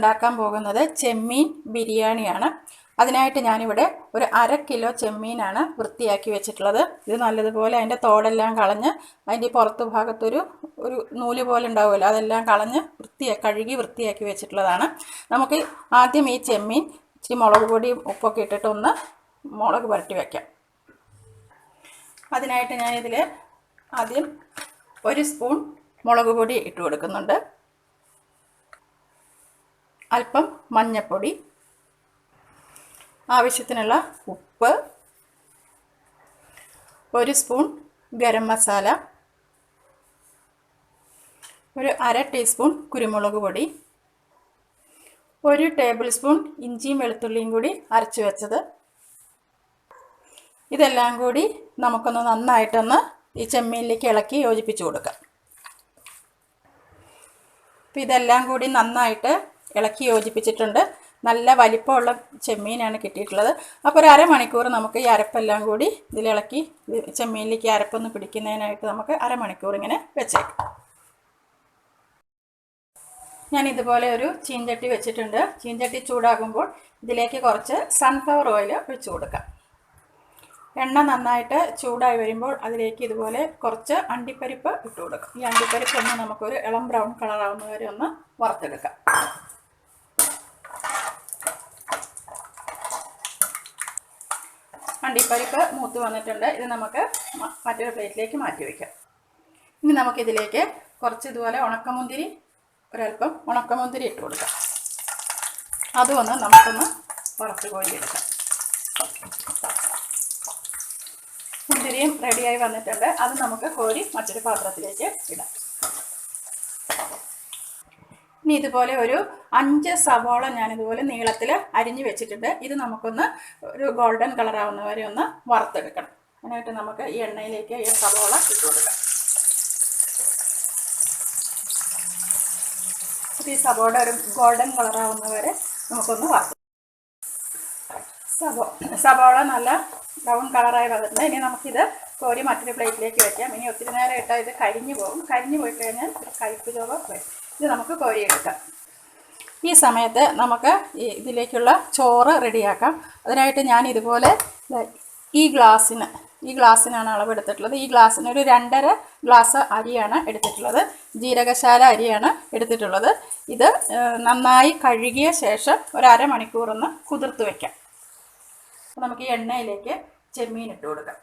ഉണ്ടാക്കാൻ പോകുന്നത് ചെമ്മീൻ ബിരിയാണിയാണ്. അതിനായിട്ട് ഞാനിവിടെ ഒരു അര കിലോ ചെമ്മീനാണ് വൃത്തിയാക്കി വെച്ചിട്ടുള്ളത്. ഇത് നല്ലതുപോലെ അതിന്റെ തോടെല്ലാം കളഞ്ഞ് അതിന്റെ പുറത്ത് ഭാഗത്തൊരു ഒരു നൂൽ പോലെ ഉണ്ടാവുമല്ലോ അതെല്ലാം കളഞ്ഞ് വൃത്തിയാക്കി കഴുകി വൃത്തിയാക്കി വെച്ചിട്ടുള്ളതാണ്. നമുക്ക് ആദ്യം ഈ ചെമ്മീൻ ഇച്ചിരി മുളക് പൊടിയും ഉപ്പൊക്കെ ഇട്ടിട്ട് ഒന്ന് മുളക് പുരട്ടി വയ്ക്കാം അതിനായിട്ട് ഞാനിതിൽ ആദ്യം ഒരു സ്പൂൺ മുളക് പൊടി ഇട്ട് കൊടുക്കുന്നുണ്ട്. അല്പം മഞ്ഞൾപ്പൊടി ആവശ്യത്തിനുള്ള ഉപ്പ് ഒരു സ്പൂൺ ഗരം മസാല ഒരു അര ടീസ്പൂൺ കുരുമുളക് പൊടി ഒരു ടേബിൾ സ്പൂൺ ഇഞ്ചിയും വെളുത്തുള്ളിയും കൂടി അരച്ച് വെച്ചത്. ഇതെല്ലാം കൂടി നമുക്കൊന്ന് നന്നായിട്ടൊന്ന് ഈ ചെമ്മീനിലേക്ക് ഇളക്കി യോജിപ്പിച്ച് കൊടുക്കാം. അപ്പോൾ ഇതെല്ലാം കൂടി നന്നായിട്ട് ഇളക്കി യോജിപ്പിച്ചിട്ടുണ്ട്. നല്ല വലിപ്പമുള്ള ചെമ്മീനാണ് കിട്ടിയിട്ടുള്ളത്. അപ്പോൾ ഒരു അരമണിക്കൂർ നമുക്ക് ഈ അരപ്പെല്ലാം കൂടി ഇതിലിളക്കി ഇത് ചെമ്മീനിലേക്ക് അരപ്പൊന്ന് പിടിക്കുന്നതിനായിട്ട് നമുക്ക് അരമണിക്കൂർ ഇങ്ങനെ വെച്ചേക്കാം. ഞാൻ ഇതുപോലെ ഒരു ചീഞ്ചട്ടി വെച്ചിട്ടുണ്ട്. ചീഞ്ചട്ടി ചൂടാകുമ്പോൾ ഇതിലേക്ക് കുറച്ച് സൺഫ്ലവർ ഓയിൽ ഒഴിച്ചു കൊടുക്കാം. എണ്ണ നന്നായിട്ട് ചൂടായി വരുമ്പോൾ അതിലേക്ക് ഇതുപോലെ കുറച്ച് അണ്ടിപ്പരിപ്പ് ഇട്ട് കൊടുക്കാം. ഈ അണ്ടിപ്പരിപ്പ് ഒന്ന് നമുക്കൊരു ഇളം ബ്രൗൺ കളറാവുന്ന വരെ ഒന്ന് വറുത്തെടുക്കാം. അണ്ടിപ്പരിപ്പ് മൂത്ത് വന്നിട്ടുണ്ട്. ഇത് നമുക്ക് മറ്റൊരു പ്ലേറ്റിലേക്ക് മാറ്റി വയ്ക്കാം ഇനി നമുക്കിതിലേക്ക് കുറച്ച് ഇതുപോലെ ഉണക്കമുന്തിരി ഒരല്പം ഉണക്കമുന്തിരി ഇട്ട് കൊടുക്കാം. അതുമൊന്ന് നമുക്കൊന്ന് പുറത്ത് കോരിയെടുക്കാം. മുന്തിരിയും റെഡിയായി വന്നിട്ടുണ്ട്. അത് നമുക്ക് കോരി മറ്റൊരു പാത്രത്തിലേക്ക് ഇടാം. ഇനി ഇതുപോലെ ഒരു അഞ്ച് സവോള ഞാൻ ഇതുപോലെ നീളത്തിൽ അരിഞ്ഞു വെച്ചിട്ടുണ്ട്. ഇത് നമുക്കൊന്ന് ഒരു ഗോൾഡൻ കളർ ആവുന്ന വരെ ഒന്ന് വറുത്തെടുക്കണം. അതിനായിട്ട് നമുക്ക് ഈ എണ്ണയിലേക്ക് ഈ സവോള ഇട്ട് കൊടുക്കാം. ഈ സവോള ഒരു ഗോൾഡൻ കളർ ആവുന്ന വരെ നമുക്കൊന്ന് വറുത്ത് സവോ സവോള നല്ല ബ്രൗൺ കളറായി വന്നിട്ടുണ്ട്. ഇനി നമുക്കിത് കോരി മറ്റൊരു പ്ലേറ്റിലേക്ക് വയ്ക്കാം ഇനി ഒത്തിരി നേരം ഇട്ടാൽ ഇത് കരിഞ്ഞു പോകും. കരിഞ്ഞു പോയി കഴിഞ്ഞാൽ കയ്പ്പ് ചോവ വരും ഇത് നമുക്ക് കോരിയെടുക്കാം ഈ സമയത്ത് നമുക്ക് ഇതിലേക്കുള്ള ചോറ് റെഡിയാക്കാം. അതിനായിട്ട് ഞാൻ ഇതുപോലെ ഈ ഗ്ലാസ്സിന് ഈ ഗ്ലാസ്സിനാണ് അളവെടുത്തിട്ടുള്ളത്. ഈ ഗ്ലാസ്സിന് ഒരു രണ്ടര ഗ്ലാസ് അരിയാണ് എടുത്തിട്ടുള്ളത്. ജീരകശാല അരിയാണ് എടുത്തിട്ടുള്ളത്. ഇത് നന്നായി കഴുകിയ ശേഷം ഒരു കുതിർത്ത് വയ്ക്കാം നമുക്ക് ഈ എണ്ണയിലേക്ക് ചെമ്മീൻ ഇട്ട് കൊടുക്കാം.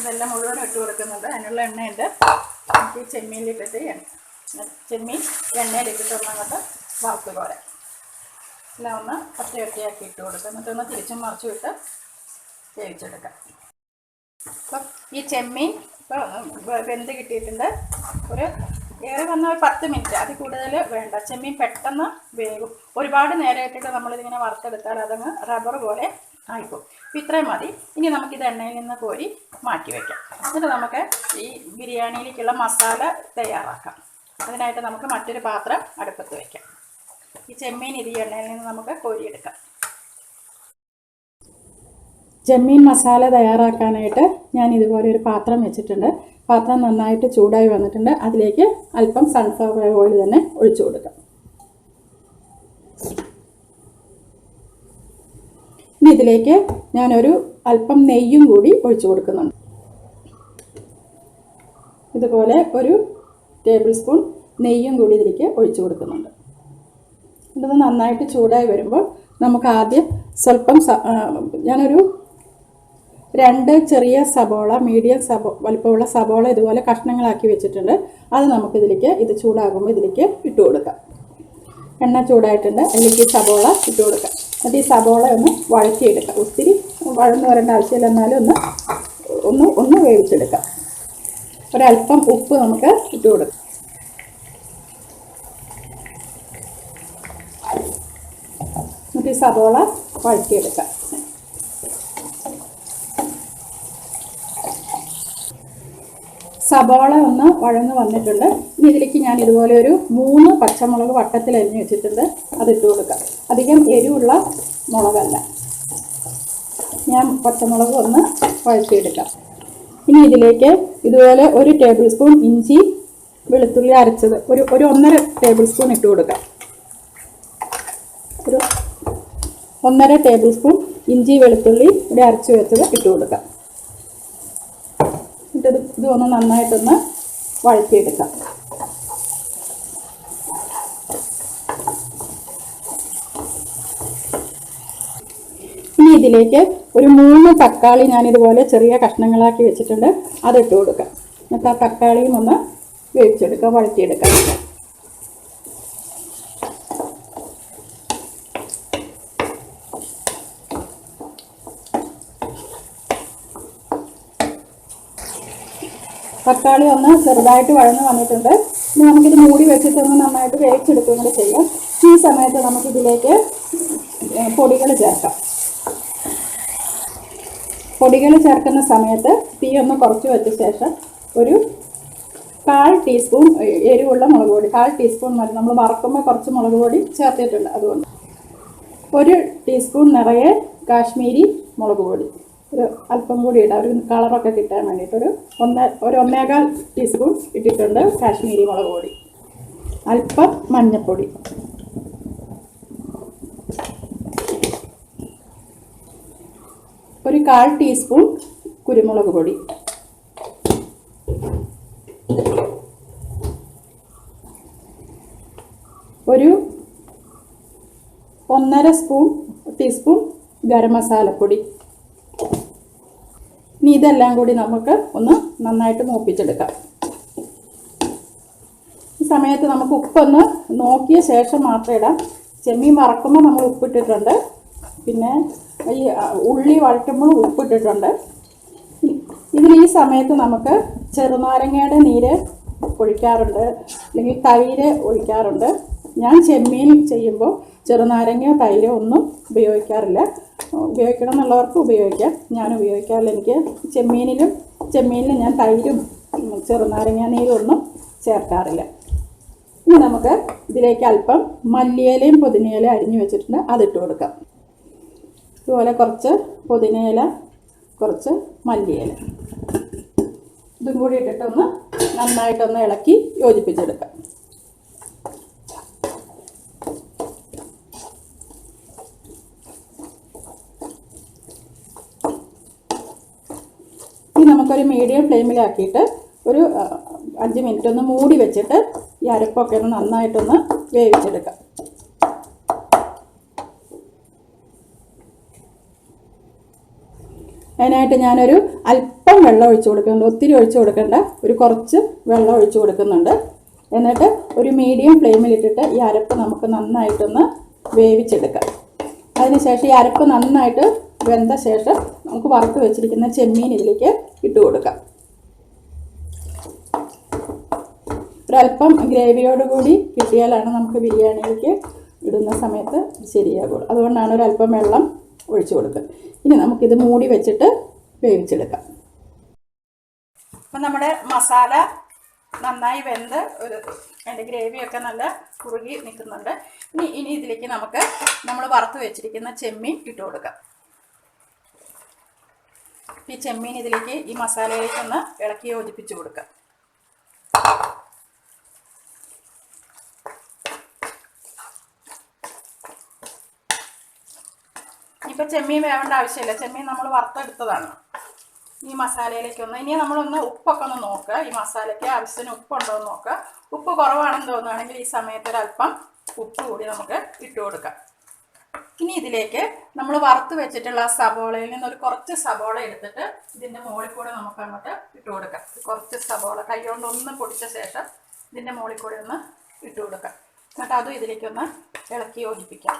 ഇതെല്ലാം മുഴുവൻ ഇട്ട് കൊടുക്കുന്നുണ്ട് അതിനുള്ള എണ്ണയുണ്ട് നമുക്ക് ഈ ചെമ്മീനിലിട്ടിട്ട് എണ്ണ. ചെമ്മീൻ എണ്ണയിലിട്ടിട്ട് ഒന്നങ്ങോട്ട് വറുത്ത് പോലെ എല്ലാം ഒന്ന് പച്ച ഒറ്റയാക്കി ഇട്ട് കൊടുക്കുക എന്നിട്ട് ഒന്ന് തിരിച്ചും മറിച്ചും ഇട്ട് വേവിച്ചെടുക്കാം. അപ്പം ഈ ചെമ്മീൻ ഇപ്പോൾ വെന്ത് കിട്ടിയിട്ടുണ്ട്. ഒരു ഏറെ വന്ന ഒരു പത്ത് മിനിറ്റ്. അതിൽ കൂടുതൽ വേണ്ട. ചെമ്മീൻ പെട്ടെന്ന് വേകും ഒരുപാട് നേരം ഇട്ടിട്ട് നമ്മളിതിങ്ങനെ വറുത്തെടുത്താൽ അതങ്ങ് റബ്ബർ പോലെ ആയിപ്പോവും. അപ്പം ഇത്രയും മതി. ഇനി നമുക്കിത് എണ്ണയിൽ നിന്ന് കോരി മാറ്റി വയ്ക്കാം എന്നിട്ട് നമുക്ക് ഈ ബിരിയാണിയിലേക്കുള്ള മസാല തയ്യാറാക്കാം. അതിനായിട്ട് നമുക്ക് മറ്റൊരു പാത്രം അടുപ്പത്ത് വയ്ക്കാം ഈ ചെമ്മീൻ ഇത് എണ്ണയിൽ നിന്ന് നമുക്ക് കോരിയെടുക്കാം. ചെമ്മീൻ മസാല തയ്യാറാക്കാനായിട്ട് ഞാൻ ഇതുപോലെ ഒരു പാത്രം വെച്ചിട്ടുണ്ട്. പാത്രം നന്നായിട്ട് ചൂടായി വന്നിട്ടുണ്ട്. അതിലേക്ക് അല്പം സൺഫ്ലവർ ഓയിൽ തന്നെ ഒഴിച്ചു കൊടുക്കാം. ഇനി ഇതിലേക്ക് ഞാനൊരു അല്പം നെയ്യും കൂടി ഒഴിച്ചു കൊടുക്കുന്നുണ്ട്. ഇതുപോലെ ഒരു ടേബിൾ സ്പൂൺ നെയ്യും കൂടി ഇതിലേക്ക് ഒഴിച്ചു കൊടുക്കുന്നുണ്ട്. ഇത് നന്നായിട്ട് ചൂടായി വരുമ്പോൾ നമുക്ക് ആദ്യം സ്വല്പം ഞാനൊരു രണ്ട് ചെറിയ സബോള മീഡിയം സബോ വലിപ്പമുള്ള സബോള ഇതുപോലെ കഷ്ണങ്ങളാക്കി വെച്ചിട്ടുണ്ട്. അത് നമുക്കിതിലേക്ക് ഇത് ചൂടാകുമ്പോൾ ഇതിലേക്ക് ഇട്ട് കൊടുക്കാം. എണ്ണ ചൂടായിട്ടുണ്ട്. അതിലേക്ക് സബോള ഇട്ട് കൊടുക്കാം. എന്നിട്ട് ഈ സബോള ഒന്ന് വഴറ്റിയെടുക്കാം. ഒത്തിരി വഴന്ന് വരേണ്ട ആവശ്യമില്ല. എന്നാലും ഒന്ന് ഒന്ന് ഒന്ന് വേവിച്ചെടുക്കാം. ഒരല്പം ഉപ്പ് നമുക്ക് ഇട്ട് കൊടുക്കാം. എന്നിട്ട് ഈ സബോള വഴറ്റിയെടുക്കാം. സബോള ഒന്ന് വഴന്ന് വന്നിട്ടുണ്ട്. ഇനി ഇതിലേക്ക് ഞാൻ ഇതുപോലെ ഒരു മൂന്ന് പച്ചമുളക് വട്ടത്തിൽ അരിഞ്ഞ് വെച്ചിട്ടുണ്ട്. അതിട്ട് കൊടുക്കാം. അധികം എരിവുള്ള മുളകല്ല. ഞാൻ പച്ചമുളക് ഒന്ന് വഴറ്റിയെടുക്കാം. ഇനി ഇതിലേക്ക് ഇതുപോലെ ഒരു ടേബിൾ സ്പൂൺ ഇഞ്ചി വെളുത്തുള്ളി അരച്ചത് ഒരു ഒരു ഒന്നര ടേബിൾ സ്പൂൺ ഇട്ട് കൊടുക്കാം. ഒരു ഒന്നര ടേബിൾ സ്പൂൺ ഇഞ്ചി വെളുത്തുള്ളി ഇവിടെ അരച്ച് വെച്ചത് ഇട്ട് കൊടുക്കാം. എന്നിട്ട് ഇത് ഇത് ഒന്ന് നന്നായിട്ടൊന്ന് വഴറ്റിയെടുക്കാം. ഇനി ഇതിലേക്ക് ഒരു മൂന്ന് തക്കാളി ഞാൻ ഇതുപോലെ ചെറിയ കഷ്ണങ്ങളാക്കി വെച്ചിട്ടുണ്ട്. അതിട്ട് കൊടുക്കാം. എന്നിട്ട് ആ തക്കാളിയും ഒന്ന് വേവിച്ചെടുക്കാം വഴറ്റിയെടുക്കാം. തക്കാളി ഒന്ന് ചെറുതായിട്ട് വഴന്ന് വന്നിട്ടുണ്ട്. ഇനി നമുക്കിത് മൂടി വെച്ചിട്ടൊന്ന് നന്നായിട്ട് വേവിച്ചെടുക്കുകയും കൂടി ചെയ്യാം. ഈ സമയത്ത് നമുക്കിതിലേക്ക് പൊടികൾ ചേർക്കാം. പൊടികൾ ചേർക്കുന്ന സമയത്ത് തീ ഒന്ന് കുറച്ച് വെച്ച ശേഷം ഒരു കാൽ ടീസ്പൂൺ എരിവുള്ള മുളക് പൊടി കാൽ ടീസ്പൂൺ മതി. നമ്മൾ വറക്കുമ്പോൾ കുറച്ച് മുളക് പൊടി ചേർത്തിട്ടുണ്ട് അതുകൊണ്ട്. ഒരു ടീസ്പൂൺ നിറയെ കാശ്മീരി മുളക് പൊടി. ഒരു അല്പം കൂടി ഇടാം ഒരു കളറൊക്കെ കിട്ടാൻ വേണ്ടിയിട്ട് ഒരു ഒന്ന് ഒരു ഒന്നേകാൽ ടീസ്പൂൺ ഇട്ടിട്ടുണ്ട് കാശ്മീരി മുളക് പൊടി. അല്പം മഞ്ഞൾപ്പൊടി ഒരു കാൽ ടീസ്പൂൺ കുരുമുളക് പൊടി. ഒരു ഒന്നര സ്പൂൺ ടീസ്പൂൺ ഗരം മസാലപ്പൊടി. ഇനി ഇതെല്ലാം കൂടി നമുക്ക് ഒന്ന് നന്നായിട്ട് മൂപ്പിച്ചെടുക്കാം. ഈ സമയത്ത് നമുക്ക് ഉപ്പൊന്ന് നോക്കിയ ശേഷം മാത്രം ഇടാം. ചെമ്മീൻ വറക്കുമ്പോൾ നമ്മൾ ഉപ്പിട്ടിട്ടുണ്ട്. പിന്നെ ഈ ഉള്ളി വഴറ്റുമ്പോൾ ഉപ്പിട്ടിട്ടുണ്ട്. ഇതിൽ ഈ സമയത്ത് നമുക്ക് ചെറുനാരങ്ങയുടെ നീര് ഒഴിക്കാറുണ്ട്. അല്ലെങ്കിൽ തൈര് ഒഴിക്കാറുണ്ട്. ഞാൻ ചെമ്മീൻ ചെയ്യുമ്പോൾ ചെറുനാരങ്ങയോ തൈരോ ഒന്നും ഉപയോഗിക്കാറില്ല. ഉപയോഗിക്കണം എന്നുള്ളവർക്ക് ഉപയോഗിക്കാം. ഞാൻ ഉപയോഗിക്കാറില്ല. എനിക്ക് ചെമ്മീനിലും ചെമ്മീനിലും ഞാൻ തൈരും ചെറുനാരങ്ങ നീരും ഒന്നും ചേർക്കാറില്ല. ഇനി നമുക്ക് ഇതിലേക്ക് അല്പം മല്ലിയിലയും പുതിനയിലയും അരിഞ്ഞു വെച്ചിട്ടുണ്ട്. അതിട്ട് കൊടുക്കാം. ഇതുപോലെ കുറച്ച് പുതിനയില കുറച്ച് മല്ലിയില. ഇതും കൂടി ഇട്ടിട്ടൊന്ന് നന്നായിട്ടൊന്ന് ഇളക്കി യോജിപ്പിച്ചെടുക്കാം. ഇനി നമുക്കൊരു മീഡിയം ഫ്ലെയിമിലാക്കിയിട്ട് ഒരു അഞ്ച് മിനിറ്റ് ഒന്ന് മൂടി വെച്ചിട്ട് ഈ അരപ്പൊക്കെ ഒന്ന് നന്നായിട്ടൊന്ന് വേവിച്ചെടുക്കാം. അതിനായിട്ട് ഞാനൊരു അല്പം വെള്ളം ഒഴിച്ചു കൊടുക്കുന്നുണ്ട്. ഒത്തിരി ഒഴിച്ചു കൊടുക്കേണ്ട. ഒരു കുറച്ച് വെള്ളം ഒഴിച്ചു കൊടുക്കുന്നുണ്ട്. എന്നിട്ട് ഒരു മീഡിയം ഫ്ലെയിമിലിട്ടിട്ട് ഈ അരപ്പ് നമുക്ക് നന്നായിട്ടൊന്ന് വേവിച്ചെടുക്കാം. അതിനുശേഷം ഈ അരപ്പ് നന്നായിട്ട് വെന്ത ശേഷം നമുക്ക് വറുത്ത് വെച്ചിരിക്കുന്ന ചെമ്മീൻ ഇതിലേക്ക് ഇട്ട് കൊടുക്കാം. ഒരല്പം ഗ്രേവിയോടുകൂടി കിട്ടിയാലാണ് നമുക്ക് ബിരിയാണിയിലേക്ക് ഇടുന്ന സമയത്ത് ശരിയാകുള്ളൂ. അതുകൊണ്ടാണ് ഒരല്പം വെള്ളം ഒഴിച്ചു കൊടുക്കുക. ഇനി നമുക്കിത് മൂടി വെച്ചിട്ട് വേവിച്ചെടുക്കാം. അപ്പം നമ്മുടെ മസാല നന്നായി വെന്ത് ഒരു അതിന്റെ ഗ്രേവിയൊക്കെ നല്ല കുറുകി നിൽക്കുന്നുണ്ട്. ഇനി ഇനി ഇതിലേക്ക് നമുക്ക് നമ്മൾ വറുത്ത് വെച്ചിരിക്കുന്ന ചെമ്മീൻ ഇട്ട് കൊടുക്കാം. ഈ ചെമ്മീൻ ഇതിലേക്ക് ഈ മസാലയിലേക്ക് ഒന്ന് ഇളക്കി യോജിപ്പിച്ച് കൊടുക്കുക ഇപ്പം ചെമ്മീൻ വേവേണ്ട ആവശ്യമില്ല. ചെമ്മീൻ നമ്മൾ വറുത്തെടുത്തതാണ്. ഈ മസാലയിലേക്ക് ഒന്ന് ഇനി നമ്മളൊന്ന് ഉപ്പൊക്കെ ഒന്ന് നോക്കുക. ഈ മസാലയ്ക്ക് ആവശ്യത്തിന് ഉപ്പുണ്ടോ എന്ന് നോക്കുക. ഉപ്പ് കുറവാണെന്ന് തോന്നുകയാണെങ്കിൽ ഈ സമയത്തൊരല്പം ഉപ്പ് കൂടി നമുക്ക് ഇട്ട് കൊടുക്കാം. ഇനി ഇതിലേക്ക് നമ്മൾ വറുത്ത് വെച്ചിട്ടുള്ള സബോളയിൽ നിന്ന് ഒരു കുറച്ച് സബോള എടുത്തിട്ട് ഇതിന്റെ മുകളിൽ കൂടെ നമുക്ക് അങ്ങോട്ട് ഇട്ട് കൊടുക്കാം. കുറച്ച് സബോള കൈകൊണ്ട് ഒന്ന് പൊടിച്ച ശേഷം ഇതിന്റെ മുകളിൽ കൂടെ ഒന്ന് ഇട്ട് കൊടുക്കാം. എന്നിട്ട് അതും ഇതിലേക്കൊന്ന് ഇളക്കി യോജിപ്പിക്കാം.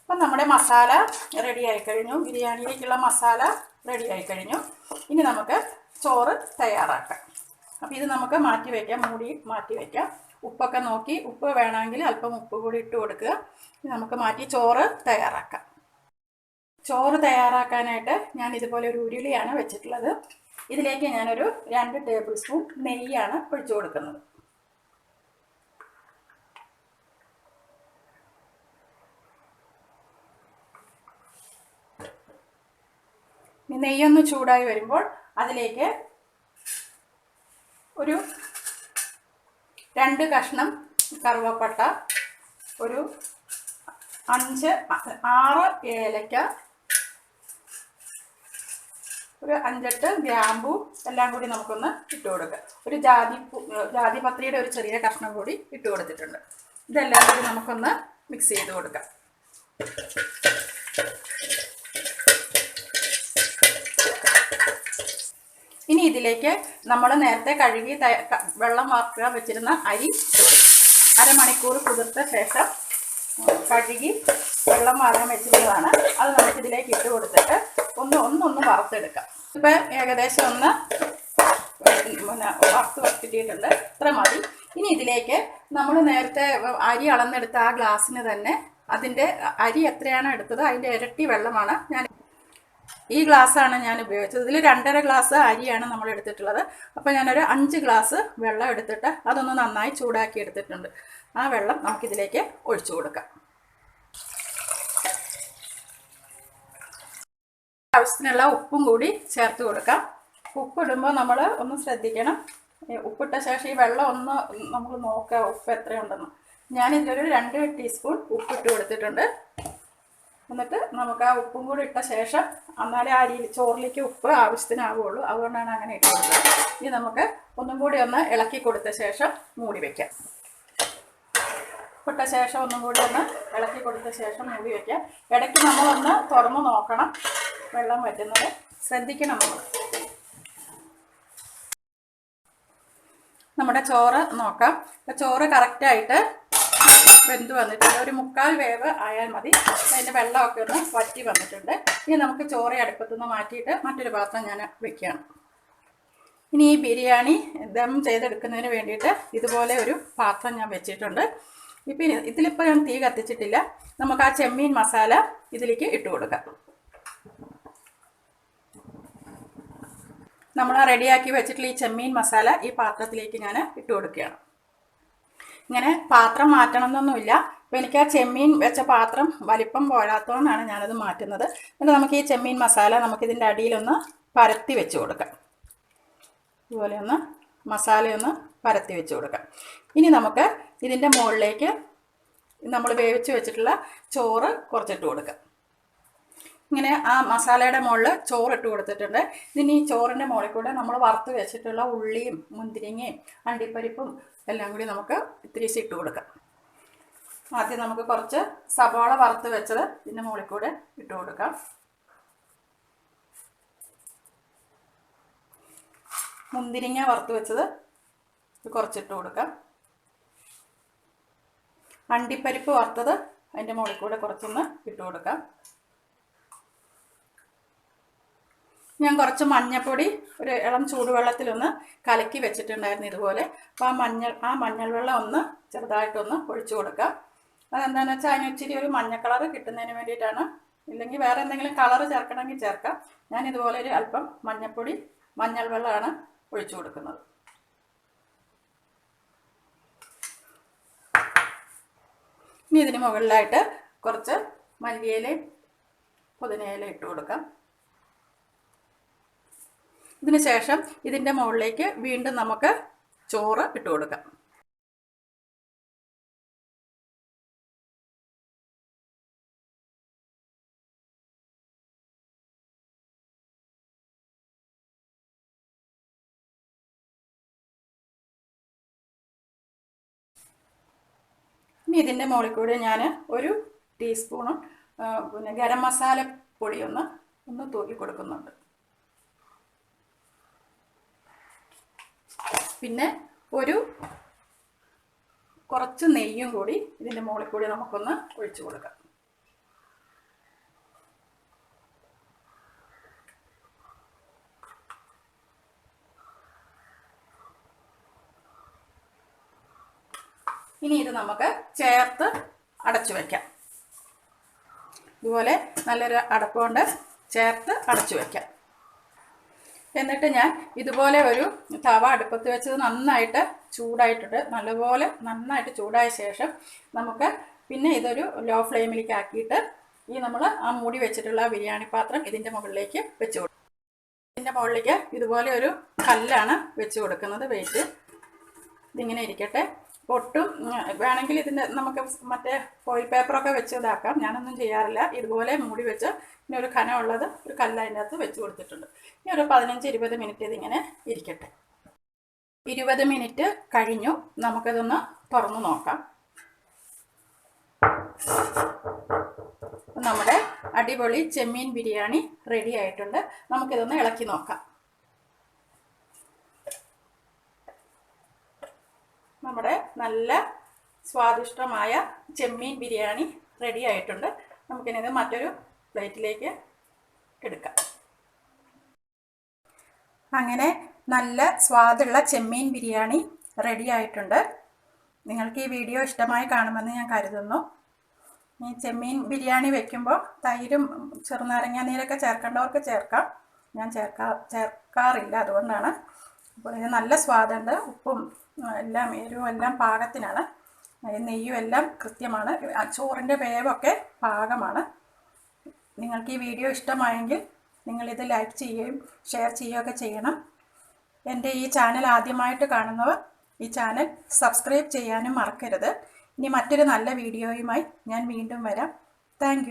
അപ്പം നമ്മുടെ മസാല റെഡി ആയി കഴിഞ്ഞു. ബിരിയാണിയിലേക്കുള്ള മസാല റെഡി ആയി കഴിഞ്ഞു. ഇനി നമുക്ക് ചോറ് തയ്യാറാക്കാം. അപ്പോൾ ഇത് നമുക്ക് മാറ്റി വയ്ക്കാം മൂടി മാറ്റി വയ്ക്കാം ഉപ്പൊക്കെ നോക്കി ഉപ്പ് വേണമെങ്കിൽ അല്പം ഉപ്പ് കൂടി ഇട്ട് കൊടുക്കുക. നമുക്ക് മാറ്റി ചോറ് തയ്യാറാക്കാം. ചോറ് തയ്യാറാക്കാനായിട്ട് ഞാൻ ഇതുപോലെ ഒരു ഉരുളിയാണ് വെച്ചിട്ടുള്ളത്. ഇതിലേക്ക് ഞാനൊരു രണ്ട് ടേബിൾ സ്പൂൺ നെയ്യാണ് ഒഴിച്ചു കൊടുക്കുന്നത്. നെയ്യൊന്ന് ചൂടായി വരുമ്പോൾ അതിലേക്ക് ഒരു രണ്ട് കഷ്ണം കറുവപ്പട്ട ഒരു അഞ്ച് ആറ് ഏലക്ക ഒരു അഞ്ചെട്ട് ഗ്രാമ്പു എല്ലാം കൂടി നമുക്കൊന്ന് ഇട്ട് കൊടുക്കാം. ഒരു ജാതി ജാതിപത്രിയുടെ ഒരു ചെറിയ കഷ്ണം കൂടി ഇട്ട് കൊടുത്തിട്ടുണ്ട്. ഇതെല്ലാം കൂടി നമുക്കൊന്ന് മിക്സ് ചെയ്ത് കൊടുക്കാം. ഇനി ഇതിലേക്ക് നമ്മൾ നേരത്തെ കഴുകി വെള്ളം വാർക്കുക വെച്ചിരുന്ന അരി അരമണിക്കൂർ കുതിർത്ത ശേഷം കഴുകി വെള്ളം വാരാൻ വെച്ചിരുന്നതാണ്. അത് നമുക്ക് ഇതിലേക്ക് ഇട്ട് കൊടുത്തിട്ട് ഒന്ന് ഒന്നൊന്ന് വറുത്തെടുക്കാം. ഇപ്പം ഏകദേശം ഒന്ന് പിന്നെ വറുത്ത് വറുത്തിട്ടിട്ടുണ്ട്. ഇത്ര മതി. ഇനി ഇതിലേക്ക് നമ്മൾ നേരത്തെ അരി അളന്നെടുത്ത ആ ഗ്ലാസ്സിന് തന്നെ അതിന്റെ അരി എത്രയാണോ എടുത്തത് അതിന്റെ ഇരട്ടി വെള്ളമാണ് ഞാൻ ഈ ഗ്ലാസ്സാണ് ഞാൻ ഉപയോഗിച്ചത്. ഇതിൽ രണ്ടര ഗ്ലാസ് അരിയാണ് നമ്മൾ എടുത്തിട്ടുള്ളത്. അപ്പോൾ ഞാനൊരു അഞ്ച് ഗ്ലാസ് വെള്ളം എടുത്തിട്ട് അതൊന്ന് നന്നായി ചൂടാക്കി എടുത്തിട്ടുണ്ട്. ആ വെള്ളം നമുക്കിതിലേക്ക് ഒഴിച്ചു കൊടുക്കാം. ആവശ്യത്തിനുള്ള ഉപ്പും കൂടി ചേർത്ത് കൊടുക്കാം. ഉപ്പിടുമ്പോൾ നമ്മൾ ഒന്ന് ശ്രദ്ധിക്കണം. ഉപ്പിട്ട ശേഷം ഈ വെള്ളം ഒന്ന് നമ്മൾ നോക്കുക ഉപ്പ് എത്രയുണ്ടെന്ന്. ഞാനിതിലൊരു രണ്ട് ടീസ്പൂൺ ഉപ്പിട്ട് കൊടുത്തിട്ടുണ്ട്. എന്നിട്ട് നമുക്ക് ആ ഉപ്പും കൂടി ഇട്ട ശേഷം എന്നാലേ ആ അരി ചോറിലേക്ക് ഉപ്പ് ആവശ്യത്തിനാവുള്ളൂ. അതുകൊണ്ടാണ് അങ്ങനെ ഇട്ട് കൊടുത്തത് ഇനി നമുക്ക് ഒന്നും കൂടി ഒന്ന് ഇളക്കി കൊടുത്ത ശേഷം മൂടി വയ്ക്കാം ഇട്ട ശേഷം ഒന്നും കൂടി ഒന്ന് ഇളക്കി കൊടുത്ത ശേഷം മൂടി വയ്ക്കാം ഇടയ്ക്ക് നമ്മളൊന്ന് തുറന്നു നോക്കണം വെള്ളം വറ്റുന്നത്. ശ്രദ്ധിക്കണം നമ്മൾ. നമ്മുടെ ചോറ് നോക്കാം. ചോറ് കറക്റ്റായിട്ട് വെന്ത് വന്നിട്ടുണ്ട്. ഒരു മുക്കാൽ വേവ് ആയാൽ മതി. അതിന്റെ വെള്ളമൊക്കെ ഒന്ന് വറ്റി വന്നിട്ടുണ്ട്. ഇനി നമുക്ക് ചോറ് അടുപ്പത്തുനിന്ന് മാറ്റിയിട്ട് മറ്റൊരു പാത്രം ഞാൻ വെക്കുകയാണ്. ഇനി ഈ ബിരിയാണി ദം ചെയ്തെടുക്കുന്നതിന് വേണ്ടിയിട്ട് ഇതുപോലെ ഒരു പാത്രം ഞാൻ വെച്ചിട്ടുണ്ട്. ഇപ്പം ഇതിലിപ്പോൾ ഞാൻ തീ കത്തിച്ചിട്ടില്ല. നമുക്ക് ആ ചെമ്മീൻ മസാല ഇതിലേക്ക് ഇട്ട് കൊടുക്കാം. നമ്മൾ റെഡിയാക്കി വെച്ചിട്ടുള്ള ഈ ചെമ്മീൻ മസാല ഈ പാത്രത്തിലേക്ക് ഞാൻ ഇട്ട് കൊടുക്കുകയാണ്. ഇങ്ങനെ പാത്രം മാറ്റണം എന്നൊന്നുമില്ല അപ്പോൾ എനിക്ക് ആ ചെമ്മീൻ വെച്ച പാത്രം വലിപ്പം പോരാത്തതുകൊണ്ടാണ് ഞാനത് മാറ്റുന്നത്. എന്നിട്ട് നമുക്ക് ഈ ചെമ്മീൻ മസാല നമുക്കിതിന്റെ അടിയിലൊന്ന് പരത്തി വെച്ച് കൊടുക്കാം. ഇതുപോലെ ഒന്ന് മസാലയൊന്ന് പരത്തി വെച്ച് കൊടുക്കാം. ഇനി നമുക്ക് ഇതിന്റെ മുകളിലേക്ക് നമ്മൾ വേവിച്ച് വെച്ചിട്ടുള്ള ചോറ് കുറച്ചിട്ട് കൊടുക്കാം. ഇങ്ങനെ ആ മസാലയുടെ മുകളിൽ ചോറിട്ട് കൊടുത്തിട്ടുണ്ട്. ഇതിന് ഈ ചോറിന്റെ മുകളിൽ കൂടെ നമ്മൾ വറുത്ത് വെച്ചിട്ടുള്ള ഉള്ളിയും മുന്തിരിങ്ങയും അണ്ടിപ്പരിപ്പും എല്ലാം കൂടി നമുക്ക് ഇത്തിരി ഇട്ട് കൊടുക്കാം. ആദ്യം നമുക്ക് കുറച്ച് സവാള വറുത്ത് വെച്ചത് ഇതിന്റെ മുകളിൽ കൂടെ ഇട്ട് കൊടുക്കാം. മുന്തിരിങ്ങ വറുത്ത് വെച്ചത് കുറച്ചിട്ട് കൊടുക്കാം. അണ്ടിപ്പരിപ്പ് വറുത്തത് അതിന്റെ മുകളിൽ കൂടെ കുറച്ചൊന്ന് ഇട്ട് കൊടുക്കാം. ഞാൻ കുറച്ച് മഞ്ഞപ്പൊടി ഒരു ഇളം ചൂടുവെള്ളത്തിലൊന്ന് കലക്കി വെച്ചിട്ടുണ്ടായിരുന്നു ഇതുപോലെ. അപ്പോൾ ആ മഞ്ഞൾ ആ മഞ്ഞൾ വെള്ളം ഒന്ന് ചെറുതായിട്ടൊന്ന് ഒഴിച്ചു കൊടുക്കാം അതെന്താണെന്ന് വെച്ചാൽ അതിന് ഇച്ചിരി ഒരു മഞ്ഞ കളർ കിട്ടുന്നതിന് വേണ്ടിയിട്ടാണ്. ഇല്ലെങ്കിൽ വേറെ എന്തെങ്കിലും കളർ ചേർക്കണമെങ്കിൽ ചേർക്കാം. ഞാൻ ഇതുപോലെ ഒരു അല്പം മഞ്ഞപ്പൊടി മഞ്ഞൾ വെള്ളമാണ് ഒഴിച്ചു കൊടുക്കുന്നത്. ഇനി ഇതിന് മുകളിലായിട്ട് കുറച്ച് മല്ലിയിലയും പുതിനയില ഇട്ട് കൊടുക്കാം. ഇതിന് ശേഷം ഇതിന്റെ മുകളിലേക്ക് വീണ്ടും നമുക്ക് ചോറ് ഇട്ട് കൊടുക്കാം. ഇതിന്റെ മുകളിൽ കൂടെ ഞാൻ ഒരു ടീസ്പൂണും പിന്നെ ഗരം മസാല പൊടിയൊന്ന് ഒന്ന് തൂക്കി കൊടുക്കുന്നുണ്ട്. പിന്നെ ഒരു കുറച്ച് നെയ്യും കൂടി ഇതിന്റെ മുകളിൽ കൂടി നമുക്കൊന്ന് ഒഴിച്ചു കൊടുക്കാം. ഇനി ഇത് നമുക്ക് ചേർത്ത് അടച്ചു വയ്ക്കാം ഇതുപോലെ നല്ലൊരു അടപ്പുകൊണ്ട് ചേർത്ത് അടച്ചു വയ്ക്കാം എന്നിട്ട് ഞാൻ ഇതുപോലെ ഒരു തവ അടുപ്പത്ത് വെച്ചത് നന്നായിട്ട് ചൂടായിട്ടുണ്ട്. നല്ലപോലെ നന്നായിട്ട് ചൂടായ ശേഷം നമുക്ക് പിന്നെ ഇതൊരു ലോ ഫ്ലെയിമിലേക്ക് ആക്കിയിട്ട് ഈ നമ്മൾ ആ മൂടി വെച്ചിട്ടുള്ള ബിരിയാണി പാത്രം ഇതിന്റെ മുകളിലേക്ക് വെച്ച് കൊടുക്കും. ഇതിന്റെ മുകളിലേക്ക് ഇതുപോലെ ഒരു കല്ലാണ് വെച്ച് കൊടുക്കുന്നത്. വെയിറ്റ് ഇതിങ്ങനെ ഇരിക്കട്ടെ. ഒട്ടും വേണമെങ്കിൽ ഇതിന്റെ നമുക്ക് മറ്റേ ഫോയിൽ പേപ്പറൊക്കെ വെച്ച് ഇതാക്കാം. ഞാനൊന്നും ചെയ്യാറില്ല. ഇതുപോലെ മൂടി വെച്ച് ഇനി ഒരു കനമുള്ളത് ഒരു കല്ല് അതിന്റെ അകത്ത് വെച്ച് കൊടുത്തിട്ടുണ്ട്. ഇനി ഒരു പതിനഞ്ച് ഇരുപത് മിനിറ്റ് ഇതിങ്ങനെ ഇരിക്കട്ടെ. ഇരുപത് മിനിറ്റ് കഴിഞ്ഞു. നമുക്കിതൊന്ന് തുറന്നു നോക്കാം. നമ്മുടെ അടിപൊളി ചെമ്മീൻ ബിരിയാണി റെഡി ആയിട്ടുണ്ട്. നമുക്കിതൊന്ന് ഇളക്കി നോക്കാം. നമ്മുടെ നല്ല സ്വാദിഷ്ടമായ ചെമ്മീൻ ബിരിയാണി റെഡി ആയിട്ടുണ്ട്. നമുക്കിനി ഇത് മറ്റൊരു പ്ലേറ്റിലേക്ക് എടുക്കാം. അങ്ങനെ നല്ല സ്വാദുള്ള ചെമ്മീൻ ബിരിയാണി റെഡി ആയിട്ടുണ്ട്. നിങ്ങൾക്ക് ഈ വീഡിയോ ഇഷ്ടമായി കാണുമെന്ന് ഞാൻ കരുതുന്നു. ഈ ചെമ്മീൻ ബിരിയാണി വെക്കുമ്പോൾ തൈരും ചെറുനാരങ്ങാനീരൊക്കെ ചേർക്കേണ്ടവർക്ക് ചേർക്കാം. ഞാൻ ചേർക്കാ ചേർക്കാറില്ല അതുകൊണ്ടാണ് അപ്പോൾ ഇത് നല്ല സ്വാദുണ്ട്. ഉപ്പും എല്ലാം എരിവും എല്ലാം പാകത്തിനാണ്. നെയ്യും എല്ലാം കൃത്യമാണ്. ചോറിന്റെ വേവൊക്കെ പാകമാണ്. നിങ്ങൾക്ക് ഈ വീഡിയോ ഇഷ്ടമായെങ്കിൽ നിങ്ങളിത് ലൈക്ക് ചെയ്യുകയും ഷെയർ ചെയ്യുകയൊക്കെ ചെയ്യണം. എന്റെ ഈ ചാനൽ ആദ്യമായിട്ട് കാണുന്നവർ ഈ ചാനൽ സബ്സ്ക്രൈബ് ചെയ്യാനും മറക്കരുത്. ഇനി മറ്റൊരു നല്ല വീഡിയോയുമായി ഞാൻ വീണ്ടും വരാം. താങ്ക്